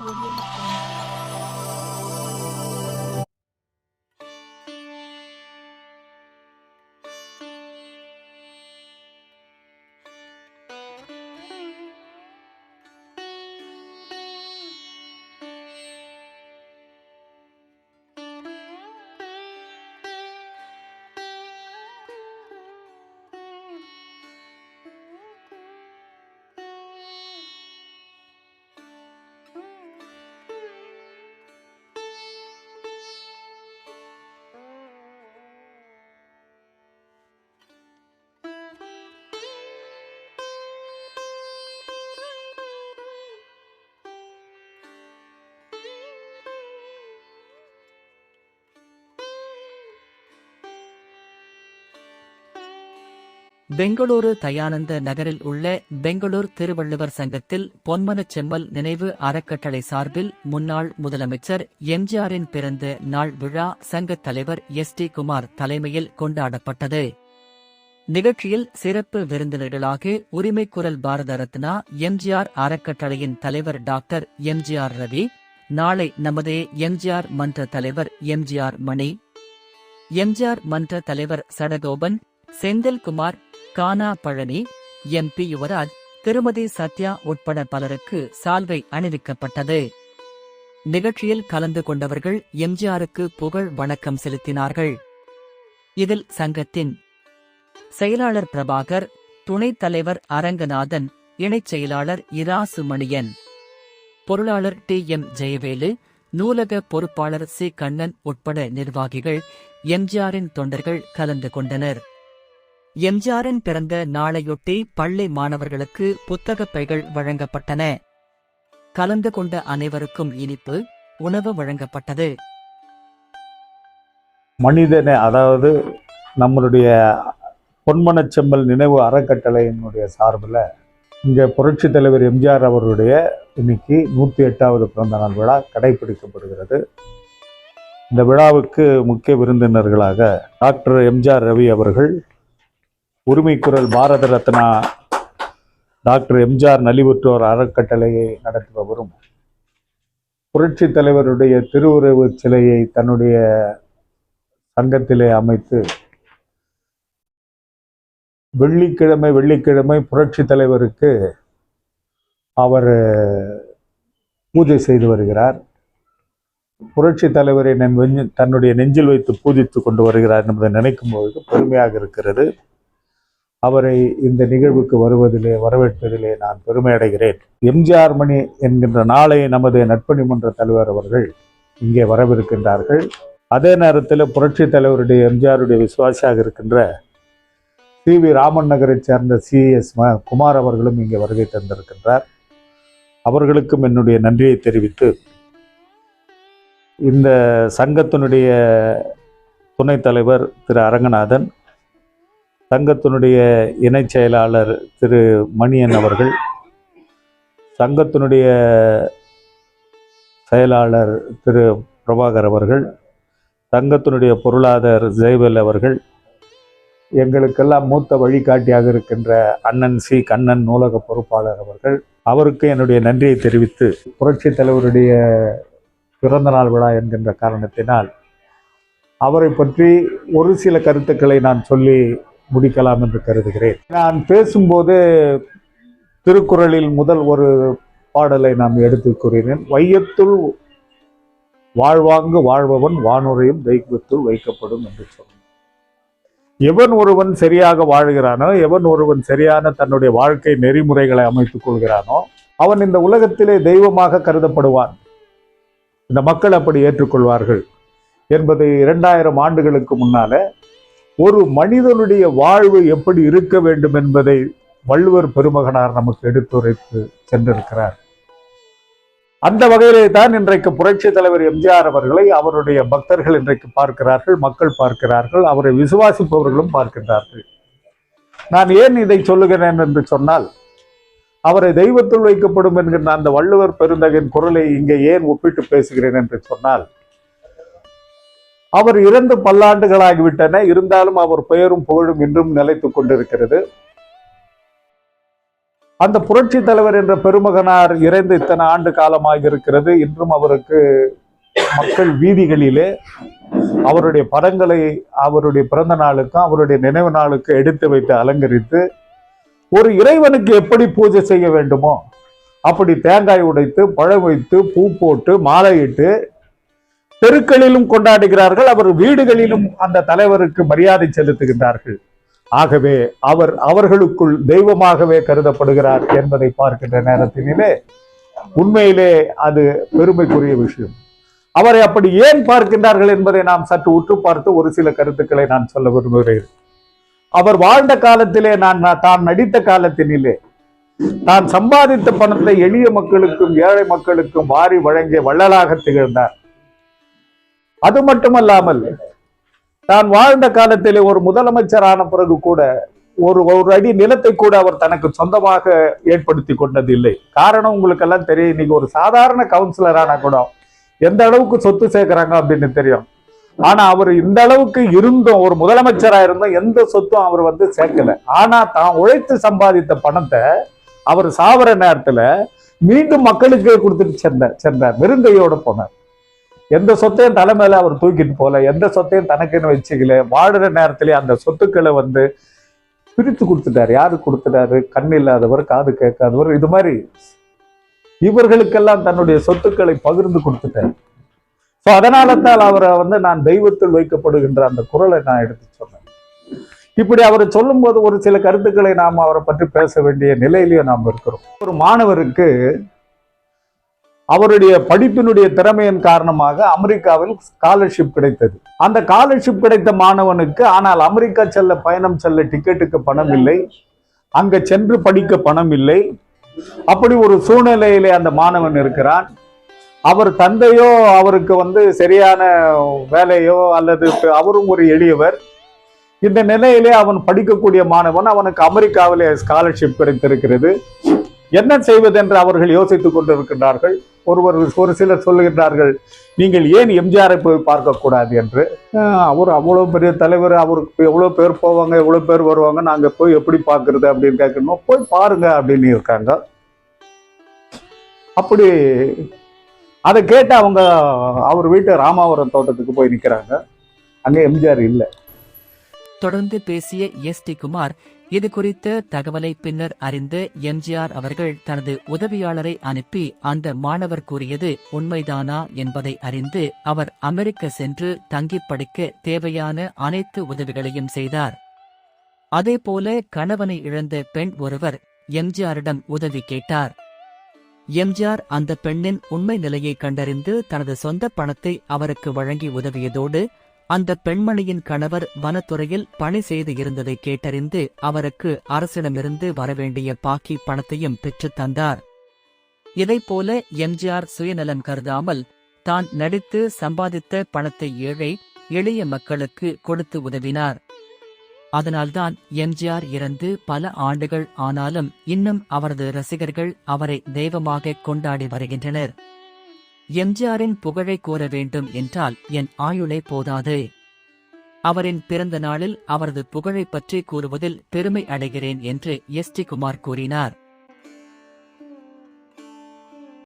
audio Bengaluru Dayananda நகரில் உள்ள பெங்களூர் திருவள்ளுவர் சங்கத்தில் பொன்மன செம்மல் நினைவு அறக்கட்டளை சார்பில் முன்னாள் முதலமைச்சர் எம்ஜிஆரின் பிறந்த நாள் விழா சங்கத் தலைவர் எஸ் டி குமார் தலைமையில் கொண்டாடப்பட்டது. நிகழ்ச்சியில் சிறப்பு விருந்தினர்களாக உரிமை குரல் பாரத ரத்னா எம்ஜிஆர் அறக்கட்டளையின் தலைவர் டாக்டர் எம்ஜிஆர் ரவி நாளை நமது எம்ஜிஆர் மன்ற தலைவர் எம்ஜிஆர் மணி எம்ஜிஆர் மன்ற தலைவர் சடகோபன் செந்தில்குமார் கானா பழனி எம்பி யுவராஜ் திருமதி சத்யா உட்பட பலருக்கு சால்வை அணிவிக்கப்பட்டது. நிகழ்ச்சியில் கலந்து கொண்டவர்கள் எம்ஜிஆருக்கு புகழ் வணக்கம் செலுத்தினார்கள். இதில் சங்கத்தின் செயலாளர் பிரபாகர் துணைத் தலைவர் அரங்கநாதன் இணைச் செயலாளர் இராசு பொருளாளர் டி. எம். ஜெயவேலு நூலக பொறுப்பாளர் சி. கண்ணன் உட்பட நிர்வாகிகள் எம்ஜிஆரின் தொண்டர்கள் கலந்து கொண்டனர். எம்ஜிஆரின் பிறந்த நாளையொட்டி பள்ளி மாணவர்களுக்கு புத்தகப் பைகள் வழங்கப்பட்டன. கலந்து கொண்ட அனைவருக்கும் இனிப்பு உணவு வழங்கப்பட்டது. மனிதனை அதாவது நம்மளுடைய பொன்மனச்செம்மல் நினைவு அறக்கட்டளையினுடைய சார்பில் இங்கே புரட்சி தலைவர் எம்ஜிஆர் அவருடைய இன்னைக்கு நூற்றி எட்டாவது பிறந்த நாள் விழா கடைபிடிக்கப்படுகிறது. இந்த விழாவுக்கு முக்கிய விருந்தினர்களாக டாக்டர் எம்ஜிஆர் ரவி அவர்கள் உரிமைக்குரல் பாரத ரத்னா டாக்டர் எம்ஜிஆர் நலிவுற்றோர் அறக்கட்டளையை நடத்துபவரும் புரட்சி தலைவருடைய திருவுறவு சிலையை தன்னுடைய சங்கத்திலே அமைத்து வெள்ளிக்கிழமை வெள்ளிக்கிழமை புரட்சி தலைவருக்கு அவர் பூஜை செய்து வருகிறார். புரட்சி தலைவரை தன்னுடைய நெஞ்சில் வைத்து பூஜித்து கொண்டு வருகிறார் என்பதை நினைக்கும் பொழுது பெருமையாக இருக்கிறது. அவரை இந்த நிகழ்வுக்கு வருவதிலே வரவேற்பதிலே நான் பெருமை அடைகிறேன். எம்ஜிஆர் மணி என்கின்ற நாளை நமது நட்பணி மன்ற தலைவர் அவர்கள் இங்கே வரவிருக்கின்றார்கள். அதே நேரத்தில் புரட்சி தலைவருடைய எம்ஜிஆருடைய விசுவாசியாக இருக்கின்ற சி வி ராமன் நகரைச் சேர்ந்த சி எஸ் குமார் அவர்களும் இங்கே வருகை தந்திருக்கின்றார். அவர்களுக்கும் என்னுடைய நன்றியை தெரிவித்து இந்த சங்கத்தினுடைய துணைத் தலைவர் திரு அரங்கநாதன் சங்கத்தினுடைய இணைச் செயலாளர் திரு மணியன் அவர்கள் சங்கத்தினுடைய செயலாளர் திரு பிரபாகர் அவர்கள் சங்கத்தினுடைய பொருளாதார ஜெய்வல் அவர்கள் எங்களுக்கெல்லாம் மூத்த வழிகாட்டியாக இருக்கின்ற அண்ணன் சி. கண்ணன் நூலக பொறுப்பாளர் அவர்கள் அவருக்கு என்னுடைய நன்றியை தெரிவித்து புரட்சித் தலைவருடைய பிறந்த நாள் விழா என்கின்ற காரணத்தினால் அவரை பற்றி ஒரு சில கருத்துக்களை நான் சொல்லி முடிக்கலாம் என்று கருதுகிறேன். நான் பேசும்போது திருக்குறளில் முதல் ஒரு பாடலை நான் எடுத்து கூறினேன். வையத்துள் வாழ்வாங்கு வாழ்பவன் வானுரையும் தெய்வத்துள் வைக்கப்படும் என்று சொன்னார் எவன் ஒருவன் சரியாக வாழ்கிறானோ எவன் ஒருவன் சரியான தன்னுடைய வாழ்க்கை நெறிமுறைகளை அமைத்துக் கொள்கிறானோ அவன் இந்த உலகத்திலே தெய்வமாக கருதப்படுவான். இந்த மக்கள் அப்படி ஏற்றுக்கொள்வார்கள் என்பது இரண்டாயிரம் ஆண்டுகளுக்கு முன்னால ஒரு மனிதனுடைய வாழ்வு எப்படி இருக்க வேண்டும் என்பதை வள்ளுவர் பெருமகனார் நமக்கு எடுத்துரைத்து சென்றிருக்கிறார். அந்த வகையிலே தான் இன்றைக்கு புரட்சி தலைவர் எம்ஜிஆர் அவர்களை அவருடைய பக்தர்கள் இன்றைக்கு பார்க்கிறார்கள் மக்கள் பார்க்கிறார்கள் அவரை விசுவாசிப்பவர்களும் பார்க்கின்றார்கள். நான் ஏன் இதை சொல்லுகிறேன் என்று சொன்னால் அவரை தெய்வத்துள் வைக்கப்படும் என்கின்ற அந்த வள்ளுவர் பெருந்தகின் குரலை இங்கே ஏன் ஒப்பிட்டு பேசுகிறேன் என்று சொன்னால் அவர் இறந்து பல்லாண்டுகளாகிவிட்டன. இருந்தாலும் அவர் பெயரும் புகழும் இன்றும் நிலைத்துக் கொண்டிருக்கிறது. அந்த புரட்சி தலைவர் என்ற பெருமகனார் இறந்து இத்தனை ஆண்டு காலமாக இருக்கிறது இன்றும் அவருக்கு மக்கள் வீதிகளிலே அவருடைய படங்களை அவருடைய பிறந்த நாளுக்கும் அவருடைய நினைவு நாளுக்கும் எடுத்து வைத்து அலங்கரித்து ஒரு இறைவனுக்கு எப்படி பூஜை செய்ய வேண்டுமோ அப்படி தேங்காய் உடைத்து பழம் வைத்து பூ போட்டு மாலையிட்டு தெருக்களிலும் கொண்டாடுகிறார்கள். அவர் வீடுகளிலும் அந்த தலைவருக்கு மரியாதை செலுத்துகின்றார்கள். ஆகவே அவர் அவர்களுக்குள் தெய்வமாகவே கருதப்படுகிறார் என்பதை பார்க்கின்ற நேரத்தினிலே உண்மையிலே அது பெருமைக்குரிய விஷயம். அவரை அப்படி ஏன் பார்க்கின்றார்கள் என்பதை நாம் சற்று உற்று பார்த்து ஒரு சில கருத்துக்களை நான் சொல்ல விரும்புகிறேன். அவர் வாழ்ந்த காலத்திலே நான் நான் தான் நடித்த காலத்தினிலே தான் சம்பாதித்த பணத்தை எளிய மக்களுக்கும் ஏழை மக்களுக்கும் வாரி வழங்கிய வள்ளலாக திகழ்ந்தார். அது மட்டுமல்லாமல் தான் வாழ்ந்த காலத்திலே ஒரு முதலமைச்சர் ஆன பிறகு கூட ஒரு ஒரு அடி நிலத்தை கூட அவர் தனக்கு சொந்தமாக ஏற்படுத்தி கொண்டது இல்லை காரணம் உங்களுக்கு எல்லாம் தெரியும் இன்னைக்கு ஒரு சாதாரண கவுன்சிலர் ஆனா கூட எந்த அளவுக்கு சொத்து சேர்க்கிறாங்க அப்படின்னு தெரியும். ஆனா அவர் இந்த அளவுக்கு இருந்தும் ஒரு முதலமைச்சரா இருந்தும் எந்த சொத்தும் அவர் வந்து சேர்க்கல. ஆனா தான் உழைத்து சம்பாதித்த பணத்தை அவர் சாவர நேரத்துல மீண்டும் மக்களுக்கு கொடுத்துட்டு சென்றார் சென்றார் விருந்தையோட போனார். எந்த சொத்தையும் தலைமையில அவர் தூக்கிட்டு போல எந்த சொத்தையும் தனக்குன்னு வச்சுக்கல. வாடுற நேரத்திலே அந்த சொத்துக்களை வந்து பிரித்து கொடுத்துட்டார். யாரு கொடுத்துட்டாரு? கண் இல்லாதவர் காது கேட்காதவர். இது மாதிரி இவர்களுக்கெல்லாம் தன்னுடைய சொத்துக்களை பகிர்ந்து கொடுத்துட்டார். ஸோ அதனால தான் அவரை வந்து நான் தெய்வத்தில் வைக்கப்படுகின்ற அந்த குரலை நான் எடுத்து சொன்னேன். இப்படி அவர் சொல்லும்போது ஒரு சில கருத்துக்களை நாம் அவரை பற்றி பேச வேண்டிய நிலையிலையும் நாம் இருக்கிறோம். ஒரு மாணவருக்கு அவருடைய படிப்பினுடைய திறமையின் காரணமாக அமெரிக்காவில் ஸ்காலர்ஷிப் கிடைத்தது. அந்த ஸ்காலர்ஷிப் கிடைத்த மாணவனுக்கு ஆனால் அமெரிக்கா செல்ல பயணம் செல்ல டிக்கெட்டுக்கு பணம் இல்லை. அங்க சென்று படிக்க பணம் இல்லை. அப்படி ஒரு சூழ்நிலையிலே அந்த மாணவன் இருக்கிறான். அவர் தந்தையோ அவருக்கு வந்து சரியான வேலையோ அல்லது அவரும் ஒரு எளியவர். இந்த நிலையிலே அவன் படிக்கக்கூடிய மாணவன் அவனுக்கு அமெரிக்காவிலே ஸ்காலர்ஷிப் கிடைத்திருக்கிறது. என்ன செய்வது என்று அவர்கள் யோசித்துக் கொண்டிருக்கின்றார்கள். ஒருவர் ஒரு சிலர் சொல்லுகின்றார்கள் நீங்கள் ஏன் எம்ஜிஆரை போய் பார்க்கக்கூடாது? என்று. அவர் அவ்வளவு பெரிய தலைவர் அவருக்கு எவ்வளவு பேர் போவாங்க எவ்வளவு பேர் வருவாங்க நாங்கள் போய் எப்படி பார்க்குறது? அப்படின்னு கேட்கணும்? போய் பாருங்க அப்படின்னு இருக்காங்க. அப்படி அதை கேட்டு அவங்க அவர் வீட்டு ராமாவரம் தோட்டத்துக்கு போய் நிக்கிறாங்க. அங்க எம்ஜிஆர் இல்லை. தொடர்ந்து பேசிய எஸ் டி குமார் இது குறித்த தகவலை பின்னர் அறிந்த எம்ஜிஆர் அவர்கள் தனது உதவியாளரை அனுப்பி அந்த மாணவர் கூறியது உண்மைதானா என்பதை அறிந்து அவர் அமெரிக்க சென்று தங்கி படிக்க தேவையான அனைத்து உதவிகளையும் செய்தார். அதேபோல கணவனை இழந்த பெண் ஒருவர் எம்ஜிஆரிடம் உதவி கேட்டார். எம்ஜிஆர் அந்த பெண்ணின் உண்மை நிலையை கண்டறிந்து தனது சொந்த பணத்தை அவருக்கு வழங்கி உதவியதோடு அந்த பெண்மணியின் கணவர் வனத்துறையில் பணி செய்து இருந்ததை கேட்டறிந்து அவருக்கு அரசிடமிருந்து வரவேண்டிய பாக்கி பணத்தையும் பெற்றுத் தந்தார். இதைப்போல எம்ஜிஆர் சுயநலம் கருதாமல் தான் நடித்து சம்பாதித்த பணத்தை ஏழை எளிய மக்களுக்கு கொடுத்து உதவினார். அதனால்தான் எம்ஜிஆர் இறந்து பல ஆண்டுகள் ஆனாலும் இன்னும் அவரது ரசிகர்கள் அவரை தெய்வமாக கொண்டாடி வருகின்றனர். எம்ஜிஆரின் புகழை கூற வேண்டும் என்றால் என் ஆயுளே போதாது. அவரின் பிறந்த நாளில் அவரது புகழைப் பற்றி கூறுவதில் பெருமை அடைகிறேன் என்று எஸ். டி. குமார் கூறினார்.